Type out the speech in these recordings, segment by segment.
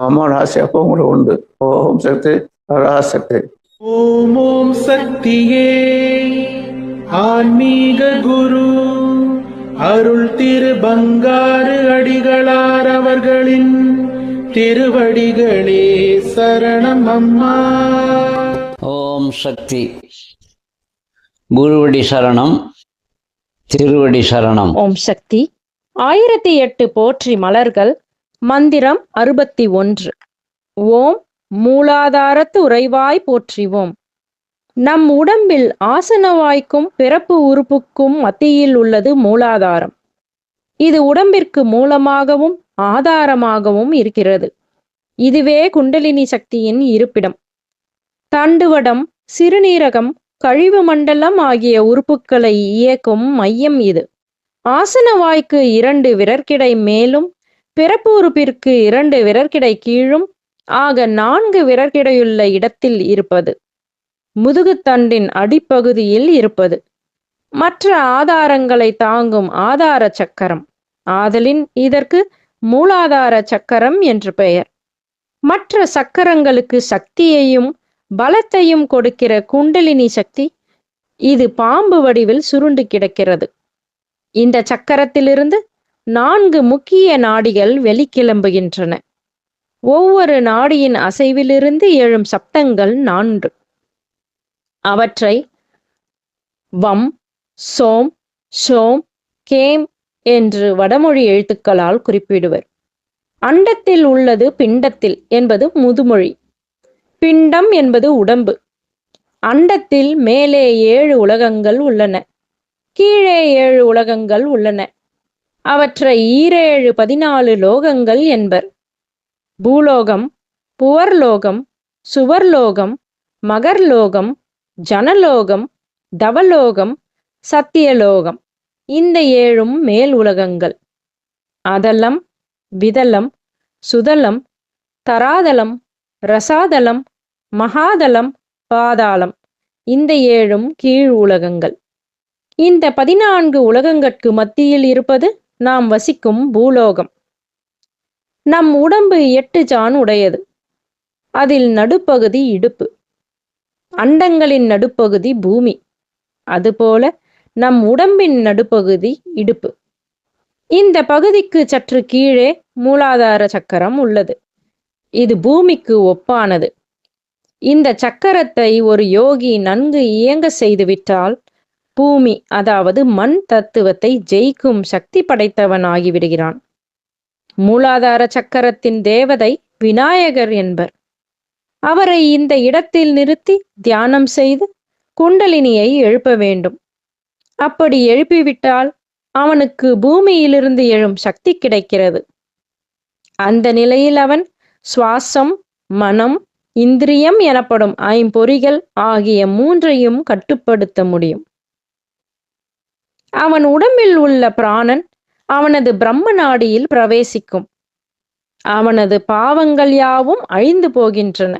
அமராசி அப்போ உங்களுக்கு உண்டு. ஓம் சக்தி பராசக்தி. ஓம் ஓம் சக்தியே. ஆன்மீக குரு அருள் திரு பங்காரு அடிகளார் அவர்களின் திருவடிகளே சரணம் அம்மா. ஓம் சக்தி குருவடி சரணம் திருவடி சரணம். ஓம் சக்தி ஆயிரத்தி எட்டு போற்றி மலர்கள் மந்திரம் அறுபத்தி ஒன்று. ஓம் மூலாதாரத்து உறைவாய் போற்றிவோம். நம் உடம்பில் ஆசனவாய்க்கும் பிறப்பு உறுப்புக்கும் மத்தியில் உள்ளது மூலாதாரம். இது உடம்பிற்கு மூலமாகவும் ஆதாரமாகவும் இருக்கிறது. இதுவே குண்டலினி சக்தியின் இருப்பிடம். தண்டுவடம் சிறுநீரகம் கழிவு மண்டலம் ஆகிய உறுப்புகளை இயக்கும் மையம் இது. ஆசனவாய்க்கு இரண்டு விரற்கிடை மேலும் பிறப்பு உறுப்பிற்கு இரண்டு விரற்கிடை கீழும் ஆக நான்கு விரற்கிடையுள்ள இடத்தில் இருப்பது. முதுகுத்தண்டின் அடிப்பகுதியில் இருப்பது. மற்ற ஆதாரங்களை தாங்கும் ஆதார சக்கரம். ஆதலின் இதற்கு மூலாதார சக்கரம் என்று பெயர். மற்ற சக்கரங்களுக்கு சக்தியையும் பலத்தையும் கொடுக்கிற குண்டலினி சக்தி இது பாம்பு வடிவில் சுருண்டு கிடக்கிறது. இந்த சக்கரத்திலிருந்து நான்கு முக்கிய நாடிகள் வெளிக்கிளம்புகின்றன. ஒவ்வொரு நாடியின் அசைவிலிருந்து எழும் சப்தங்கள் நான்கு. அவற்றை வம் சோம் சோம் கேம் என்று வடமொழி எழுத்துக்களால் குறிப்பிடுவர். அண்டத்தில் உள்ளது பிண்டத்தில் என்பது முதுமொழி. பிண்டம் என்பது உடம்பு. அண்டத்தில் மேலே ஏழு உலகங்கள் உள்ளன. கீழே ஏழு உலகங்கள் உள்ளன. அவற்றை ஈரேழு பதினாலு லோகங்கள் என்பர். பூலோகம் புவர்லோகம் சுவர்லோகம் மகர்லோகம் ஜனலோகம் தவலோகம் சத்தியலோகம். இந்த ஏழும் மேல் உலகங்கள். அதலம் விதலம் சுதலம் தராதலம் ரசாதலம் மகாதலம் பாதாளம். இந்த ஏழும் கீழ் உலகங்கள். இந்த பதினான்கு உலகங்கட்கு மத்தியில் இருப்பது? நாம் வசிக்கும் பூலோகம். நம் உடம்பு எட்டு ஜான் உடையது. அதில் நடுப்பகுதி இடுப்பு. அண்டங்களின் நடுப்பகுதி பூமி. அதுபோல நம் உடம்பின் நடுப்பகுதி இடுப்பு. இந்த பகுதிக்கு சற்று கீழே மூலாதார சக்கரம் உள்ளது. இது பூமிக்கு ஒப்பானது. இந்த சக்கரத்தை ஒரு யோகி நன்கு இயங்க செய்துவிட்டால் பூமி அதாவது மண் தத்துவத்தை ஜெயிக்கும் சக்தி படைத்தவன் ஆகிவிடுகிறான் மூலாதார சக்கரத்தின் தேவதை விநாயகர் என்பர். அவரை இந்த இடத்தில் நிறுத்தி தியானம் செய்து குண்டலினியை எழுப்ப வேண்டும். அப்படி எழுப்பிவிட்டால் அவனுக்கு பூமியிலிருந்து எழும் சக்தி கிடைக்கிறது. அந்த நிலையில் அவன் சுவாசம் மனம் இந்திரியம் எனப்படும் ஐம்பொறிகள் ஆகிய மூன்றையும் கட்டுப்படுத்த முடியும். அவன் உடம்பில் உள்ள பிராணன் அவனது பிரம்ம நாடியில் பிரவேசிக்கும். அவனது பாவங்கள் யாவும் அழிந்து போகின்றன.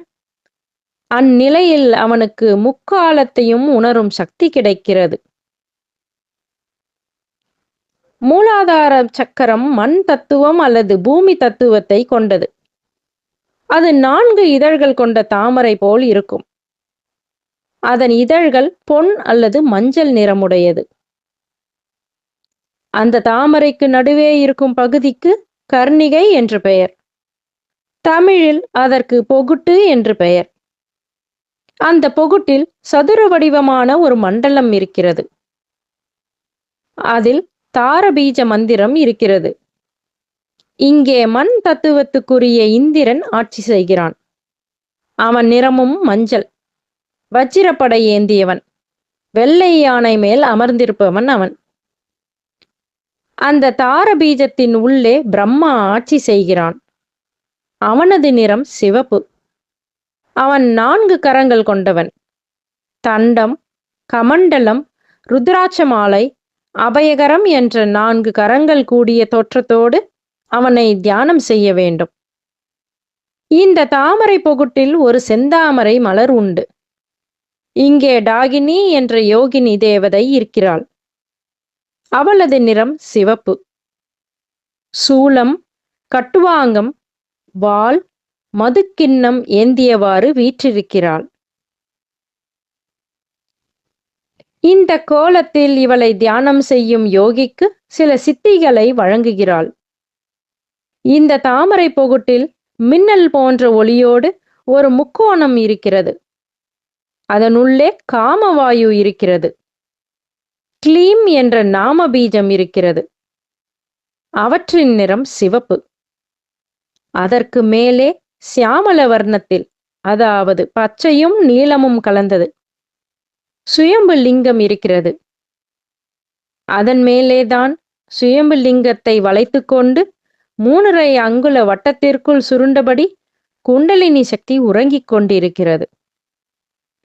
அந்நிலையில் அவனுக்கு முக்காலத்தையும் உணரும் சக்தி கிடைக்கிறது. மூலாதார சக்கரம் மண் தத்துவம் அல்லது பூமி தத்துவத்தை கொண்டது. அது நான்கு இதழ்கள் கொண்ட தாமரை போல் இருக்கும். அதன் இதழ்கள் பொன் அல்லது மஞ்சள் நிறமுடையது. அந்த தாமரைக்கு நடுவே இருக்கும் பகுதிக்கு கர்ணிகை என்று பெயர். தமிழில் அதற்கு பொகுட்டு என்று பெயர். அந்த பொகுட்டில் சதுர வடிவமான ஒரு மண்டலம் இருக்கிறது. அதில் தாரபீஜ மந்திரம் இருக்கிறது. இங்கே மண் தத்துவத்துக்குரிய இந்திரன் ஆட்சி செய்கிறான். அவன் நிறமும் மஞ்சள். வச்சிரப்படை ஏந்தியவன். வெள்ளை யானை மேல் அமர்ந்திருப்பவன் அவன். அந்த தார பீஜத்தின் உள்ளே பிரம்மா ஆட்சி செய்கிறான். அவனது நிறம் சிவப்பு. அவன் நான்கு கரங்கள் கொண்டவன். தண்டம் கமண்டலம் ருத்ராட்ச மாலை அபயகரம் என்ற நான்கு கரங்கள் கூடிய தோற்றத்தோடு அவனை தியானம் செய்ய வேண்டும். இந்த தாமரை பொகுட்டில் ஒரு செந்தாமரை மலர் உண்டு. இங்கே டாகினி என்ற யோகினி தேவதை இருக்கிறாள். அவளது நிறம் சிவப்பு. சூலம் கட்டுவாங்கம் வாள் மதுக்கிண்ணம் ஏந்தியவாறு வீற்றிருக்கிறாள். இந்த கோலத்தில் இவளை தியானம் செய்யும் யோகிக்கு சில சித்திகளை வழங்குகிறாள். இந்த தாமரை பொகுட்டில் மின்னல் போன்ற ஒளியோடு ஒரு முக்கோணம் இருக்கிறது. அதனுள்ளே காமவாயு இருக்கிறது. கிளீம் என்ற நாம பீஜம் இருக்கிறது. அவற்றின் நிறம் சிவப்பு. அதற்கு மேலே சியாமல வர்ணத்தில் அதாவது பச்சையும் நீளமும் கலந்தது. சுயம்பு லிங்கம் இருக்கிறது. அதன் மேலேதான் சுயம்பு லிங்கத்தை வளைத்துக்கொண்டு மூணரை அங்குல வட்டத்திற்குள் சுருண்டபடி குண்டலினி சக்தி உறங்கிக் கொண்டிருக்கிறது.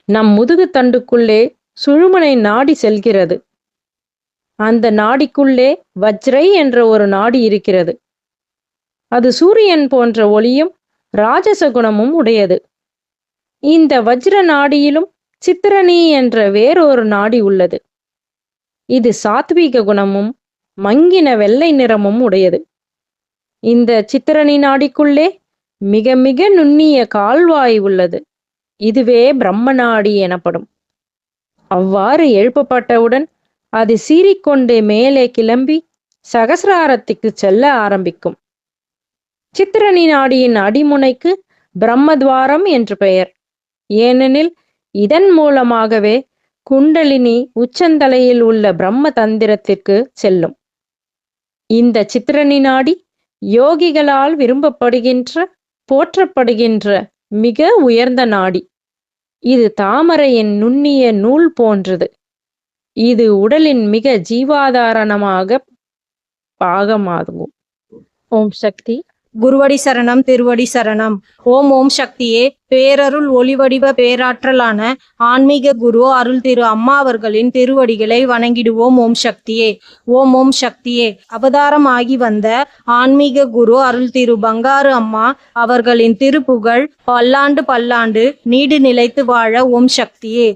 நம் முதுகு தண்டுக்குள்ளே சுழுமனை நாடி செல்கிறது. அந்த நாடிக்குள்ளே வஜ்ரை என்ற ஒரு நாடி இருக்கிறது. அது சூரியன் போன்ற ஒளியும் ராஜச குணமும் உடையது. இந்த வஜ்ர நாடியிலும் சித்திரணி என்ற வேறொரு நாடி உள்ளது. இது சாத்வீக குணமும் மங்கின வெள்ளை நிறமும் உடையது. இந்த சித்திரணி நாடிக்குள்ளே மிக மிக நுண்ணிய கால்வாய் உள்ளது. இதுவே பிரம்ம நாடி எனப்படும். அவ்வாறு எழுப்பப்பட்டவுடன் அது சீறிக்கொண்டே மேலே கிளம்பி சகசிராரத்துக்கு செல்ல ஆரம்பிக்கும். சித்திரணி நாடியின் அடிமுனைக்கு பிரம்மத்வாரம் என்று பெயர். ஏனெனில் இதன் மூலமாகவே குண்டலினி உச்சந்தலையில் உள்ள பிரம்ம தந்திரத்திற்கு செல்லும். இந்த சித்திரணி நாடி யோகிகளால் விரும்பப்படுகின்ற போற்றப்படுகின்ற மிக உயர்ந்த நாடி. இது தாமரையின் நுண்ணிய நூல் போன்றது. இது உடலின் மிக ஜீவாதாரணமாக பாகமாகும். ஓம் சக்தி. குருவடி சரணம் திருவடி சரணம். ஓம் ஓம் சக்தியே. பேரருள் ஒளிவடிவ பேராற்றலான ஆன்மீக குரு அருள் திரு அம்மா அவர்களின் திருவடிகளை வணங்கிடுவோம் ஓம் சக்தியே. ஓம் ஓம் சக்தியே. அவதாரம் ஆகி வந்த ஆன்மீக குரு அருள் திரு பங்காரு அம்மா அவர்களின் திருப்புகழ் பல்லாண்டு பல்லாண்டு நீடு நிலைத்து வாழ ஓம் சக்தியே.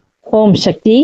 ஓம் சக்தி.